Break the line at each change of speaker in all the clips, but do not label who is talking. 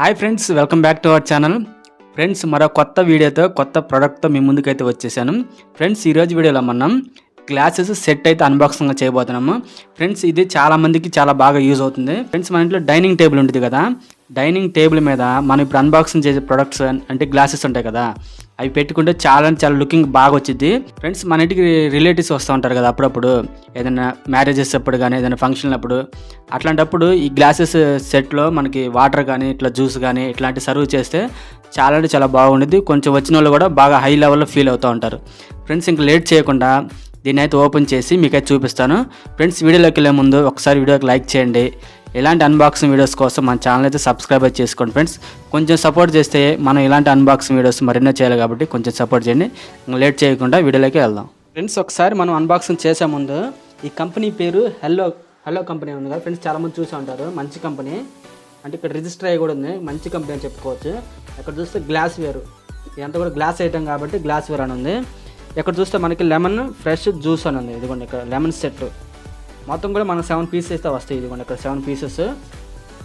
Hi friends welcome back to our channel friends మరో కొత్త వీడియోతో కొత్త ప్రోడక్ట్తో మీ ముందుకైతే వచ్చేసాను. ఫ్రెండ్స్ ఈరోజు వీడియోలో మనం గ్లాసెస్ సెట్ అయితే అన్బాక్సింగ్ చేయబోతున్నాము. ఫ్రెండ్స్ ఇది చాలామందికి చాలా బాగా యూజ్ అవుతుంది. ఫ్రెండ్స్ మన ఇంట్లో డైనింగ్ టేబుల్ ఉంటుంది కదా. డైనింగ్ టేబుల్ మీద మనం ఇప్పుడు అన్బాక్సింగ్ చేసే ప్రొడక్ట్స్ అంటే గ్లాసెస్ ఉంటాయి కదా. అవి పెట్టుకుంటే చాలా అంటే చాలా లుకింగ్ బాగా వచ్చింది ఫ్రెండ్స్ మన ఇంటికి రిలేటివ్స్ వస్తూ ఉంటారు కదా అప్పుడప్పుడు. ఏదైనా మ్యారేజెస్ అప్పుడు కానీ ఏదైనా ఫంక్షన్ అప్పుడు. అట్లాంటప్పుడు ఈ గ్లాసెస్ సెట్లో మనకి వాటర్ కానీ ఇట్లా జ్యూస్ కానీ ఇట్లాంటి సర్వ్ చేస్తే చాలా అంటే చాలా బాగుండేది కొంచెం వచ్చిన వాళ్ళు కూడా బాగా హై లెవెల్లో ఫీల్ అవుతూ ఉంటారు. ఫ్రెండ్స్ ఇంకా లేట్ చేయకుండా దీన్ని అయితే ఓపెన్ చేసి మీకైతే చూపిస్తాను. ఫ్రెండ్స్ వీడియోలోకి వెళ్ళే ముందు ఒకసారి వీడియోకి లైక్ చేయండి. ఇలాంటి అన్బాక్సింగ్ వీడియోస్ కోసం మన ఛానల్ అయితే సబ్స్క్రైబ్ చేసుకోండి ఫ్రెండ్స్ కొంచెం సపోర్ట్ చేస్తే మనం ఇలాంటి అన్బాక్సింగ్ వీడియోస్ మరెన్నో చేయాలి కాబట్టి కొంచెం సపోర్ట్ చేయండి. లేట్ చేయకుండా వీడియోలోకి వెళ్దాం. ఫ్రెండ్స్ ఒకసారి మనం అన్బాక్సింగ్ చేసే ముందు ఈ కంపెనీ పేరు హెల్లో హెల్లో కంపెనీ ఉంది కదా ఫ్రెండ్స్ చాలామంది చూసి ఉంటారు. మంచి కంపెనీ అంటే ఇక్కడ రిజిస్టర్ అయ్యి కూడా ఉంది. మంచి కంపెనీ అని చెప్పుకోవచ్చు. ఇక్కడ చూస్తే గ్లాస్ వేరు ఇదంతా కూడా గ్లాస్ ఐటమ్ కాబట్టి గ్లాస్ వేర్ అని ఉంది. ఇక్కడ చూస్తే మనకి లెమన్ ఫ్రెష్ జ్యూస్ అని ఉంది. ఇదిగోండి ఇక్కడ లెమన్ సెట్ మొత్తం కూడా మనకు సెవెన్ పీసెస్ అయితే వస్తాయి ఇదిగోండి ఇక్కడ సెవెన్ పీసెస్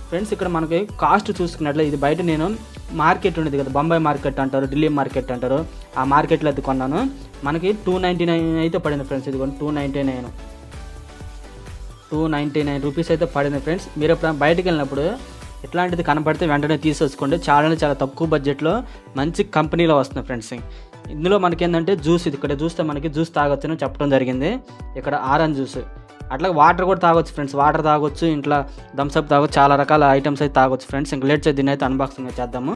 ఫ్రెండ్స్ ఇక్కడ మనకి కాస్ట్ చూసుకున్నట్లయితే ఇది బయట నేను మార్కెట్ ఉండేది కదా బొంబాయి మార్కెట్ అంటారు ఢిల్లీ మార్కెట్ అంటారు. ఆ మార్కెట్లో అయితే కొన్నాను. మనకి టూ నైంటీ నైన్ అయితే పడింది ఫ్రెండ్స్ ఇదిగోండి two ninety nine two ninety nine rupees అయితే పడింది ఫ్రెండ్స్ మీరు ఎప్పుడైనా బయటకు వెళ్ళినప్పుడు ఇట్లాంటిది కనపడితే వెంటనే తీసేసుకోండి. చాలా అంటే చాలా తక్కువ బడ్జెట్లో మంచి కంపెనీలో వస్తుంది ఫ్రెండ్స్ ఇందులో మనకి ఏంటంటే జ్యూస్ ఇది. ఇక్కడ చూస్తే మనకి జ్యూస్ తాగొచ్చని చెప్పడం జరిగింది. ఇక్కడ ఆరెంజ్ జ్యూస్ అట్లా వాటర్ కూడా తాగొచ్చు ఫ్రెండ్స్ వాటర్ తాగొచ్చు ఇంట్లో థమ్స్అప్ తాగొచ్చు చాలా రకాల ఐటమ్స్ అయితే తాగొచ్చు ఫ్రెండ్స్ ఇంకా లేట్ చేసి దీన్ని అయితే అన్బాక్సింగ్ చేద్దాము.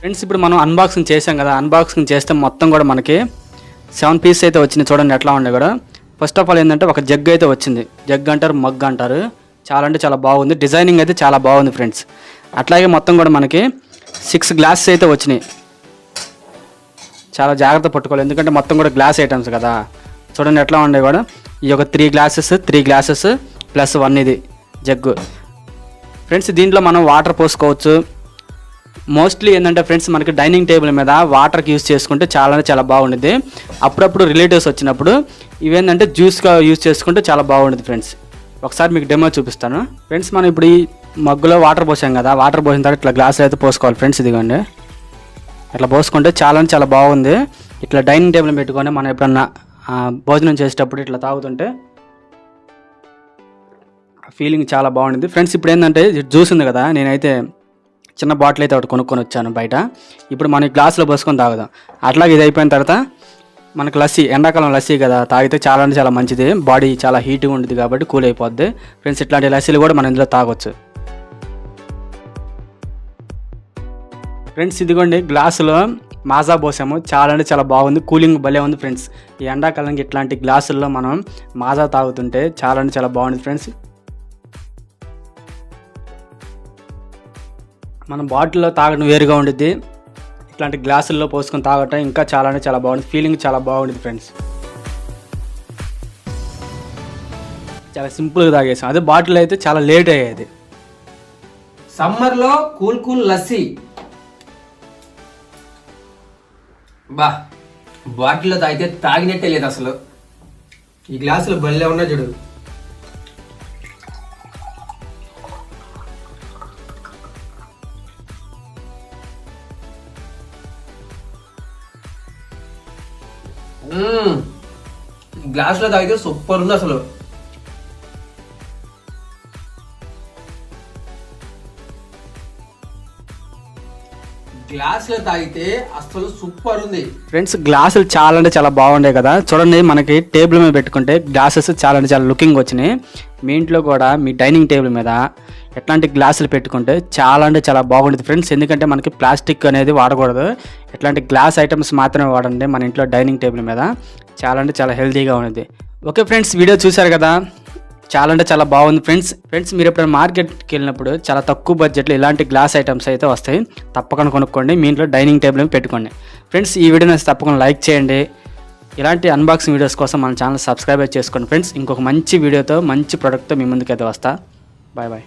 ఫ్రెండ్స్ ఇప్పుడు మనం అన్బాక్సింగ్ చేసాం కదా. అన్బాక్సింగ్ చేస్తే మొత్తం కూడా మనకి సెవెన్ పీస్ అయితే వచ్చింది చూడండి ఎట్లా ఉండే కూడా. ఫస్ట్ ఆఫ్ ఆల్ ఏంటంటే ఒక జగ్ అయితే వచ్చింది. జగ్ అంటారు మగ్ అంటారు. చాలా అంటే చాలా బాగుంది. డిజైనింగ్ అయితే చాలా బాగుంది ఫ్రెండ్స్ అట్లాగే మొత్తం కూడా మనకి సిక్స్ గ్లాసెస్ అయితే వచ్చినాయి. చాలా జాగ్రత్త పట్టుకోవాలి. ఎందుకంటే మొత్తం కూడా గ్లాస్ ఐటమ్స్ కదా. చూడండి ఎట్లా ఉండే కూడా. ఈ యొక్క three glasses three glasses plus one ఇది జగ్గు ఫ్రెండ్స్ దీంట్లో మనం వాటర్ పోసుకోవచ్చు. మోస్ట్లీ ఏంటంటే ఫ్రెండ్స్ మనకి డైనింగ్ టేబుల్ మీద వాటర్కి యూస్ చేసుకుంటే చాలా చాలా బాగుండేది అప్పుడప్పుడు రిలేటివ్స్ వచ్చినప్పుడు ఇవేంటంటే జ్యూస్గా యూస్ చేసుకుంటే చాలా బాగుండేది ఫ్రెండ్స్ ఒకసారి మీకు డెమో చూపిస్తాను. ఫ్రెండ్స్ మనం ఇప్పుడు ఈ మగ్గులో వాటర్ పోసాం కదా వాటర్ పోసిన తర్వాత ఇట్లా గ్లాసులు అయితే పోసుకోవాలి ఫ్రెండ్స్ ఇదిగోండి. ఇట్లా పోసుకుంటే చాలా చాలా బాగుంది. ఇట్లా డైనింగ్ టేబుల్ పెట్టుకొని మనం ఎప్పుడన్నా భోజనం చేసేటప్పుడు ఇట్లా తాగుతుంటే ఫీలింగ్ చాలా బాగుంది ఫ్రెండ్స్ ఇప్పుడు ఏంటంటే జ్యూస్ ఉంది కదా నేనైతే చిన్న బాటిల్ అయితే ఒకటి కొనుక్కొని వచ్చాను బయట. ఇప్పుడు మనం గ్లాసులో పోసుకొని తాగుదాం. అట్లాగే ఇది అయిపోయిన తర్వాత మనకు లస్సీ ఎండాకాలం లస్సీ కదా తాగితే చాలా అంటే చాలా మంచిది. బాడీ చాలా హీట్గా ఉంటుంది కాబట్టి కూల్ అయిపోద్ది. ఫ్రెండ్స్ ఇట్లాంటి లస్సీలు కూడా మనం ఇందులో తాగొచ్చు. ఫ్రెండ్స్ ఇదిగోండి గ్లాసులో మాజా పోసాము చాలా అంటే చాలా బాగుంది. కూలింగ్ భలే ఉంది ఫ్రెండ్స్. ఈ ఎండాకాలంకి ఇట్లాంటి గ్లాసుల్లో మనం మాజా తాగుతుంటే చాలా అంటే చాలా బాగుంది ఫ్రెండ్స్. మనం బాటిల్లో తాగడం వేరుగా ఉండిద్ది. ఇట్లాంటి గ్లాసుల్లో పోసుకొని తాగటం ఇంకా చాలా అంటే చాలా బాగుంది. ఫీలింగ్ చాలా బాగుంటుంది ఫ్రెండ్స్. చాలా సింపుల్గా తాగేసాం. అదే బాటిల్ అయితే చాలా లేట్ అయ్యేది.
సమ్మర్లో కూల్ కూల్ లస్సీ. బా బాటిల్లో తాగితే తాగినట్టే లేదు అసలు. ఈ గ్లాసులు బల్లే ఉన్నా చూడు. గ్లాసులో తాగితే సూపర్ ఉంది అసలు. గ్లాసులో తాగితే అసలు సూపర్ ఉంది.
ఫ్రెండ్స్ గ్లాసులు చాలా అంటే చాలా బాగుండే కదా. చూడండి మనకి టేబుల్ మీద పెట్టుకుంటే గ్లాసెస్ చాలా అంటే చాలా లుకింగ్ వచ్చినాయి. మీ ఇంట్లో కూడా మీ డైనింగ్ టేబుల్ మీద ఎట్లాంటి గ్లాసులు పెట్టుకుంటే చాలా అంటే చాలా బాగుంటుంది ఫ్రెండ్స్. ఎందుకంటే మనకి ప్లాస్టిక్ అనేది వాడకూడదు. ఇట్లాంటి గ్లాస్ ఐటమ్స్ మాత్రమే వాడండి మన ఇంట్లో డైనింగ్ టేబుల్ మీద. చాలా అంటే చాలా హెల్తీగా ఉంటుంది ఓకే ఫ్రెండ్స్ వీడియో చూశారు కదా? చాలా అంటే చాలా బాగుంది ఫ్రెండ్స్. ఫ్రెండ్స్ మీరు ఎప్పుడైనా మార్కెట్కి వెళ్ళినప్పుడు చాలా తక్కువ బడ్జెట్లో ఇలాంటి గ్లాస్ ఐటమ్స్ అయితే వస్తాయి. తప్పకుండా కొనుక్కోండి. మీ ఇంట్లో డైనింగ్ టేబుల్ పెట్టుకోండి. ఫ్రెండ్స్ ఈ వీడియోని తప్పకుండా లైక్ చేయండి. ఇలాంటి అన్బాక్సింగ్ వీడియోస్ కోసం మన ఛానల్ సబ్స్క్రైబ్ చేసుకోండి. ఫ్రెండ్స్ ఇంకొక మంచి వీడియోతో మంచి ప్రోడక్ట్తో మీ ముందుకైతే వస్తా. Bye bye.